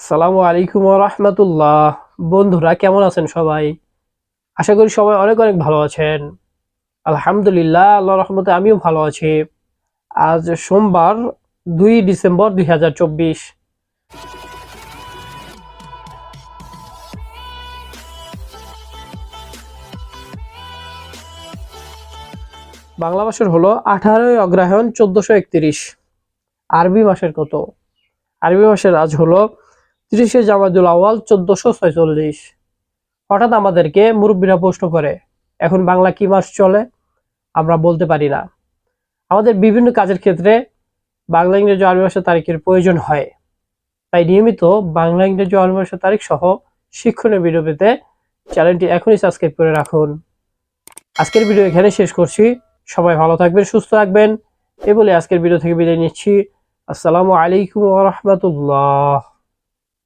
আসসালামু আলাইকুম রহমতুল্লাহ। বন্ধুরা, কেমন আছেন সবাই? আশা করি সবাই অনেক অনেক ভালো আছেন। আলহামদুলিল্লাহ আল্লাহ রহমতে আমিও ভালো আছি। আজ সোমবার দুই ডিসেম্বর দুই হাজার চব্বিশ। বাংলা মাসের হলো আঠারোই অগ্রহায়ণ চোদ্দশো একত্রিশ, আরবি মাসের কত? আরবি মাসের আজ হলো তিরিশে জামাদুল আওয়াল চোদ্দশো ছয়চল্লিশ। হঠাৎ আমাদেরকে মুরব্বীরা প্রশ্ন করে, এখন বাংলা কি মাস চলে? আমরা বলতে পারি না। আমাদের বিভিন্ন কাজের ক্ষেত্রে বাংলা, ইংরেজি, আরবি ভাষা তারিখের প্রয়োজন হয়। তাই নিয়মিত বাংলা, ইংরেজি, আরবি ভাষা তারিখ সহ শিক্ষণীয় ভিডিও পেতে চ্যানেলটি এখনই সাবস্ক্রাইব করে রাখুন। আজকের ভিডিও এখানে শেষ করছি। সবাই ভালো থাকবেন, সুস্থ থাকবেন। এ বলে আজকের ভিডিও থেকে বিদায় নিচ্ছি। আসসালামু আলাইকুম রাহমাতুল্লাহ।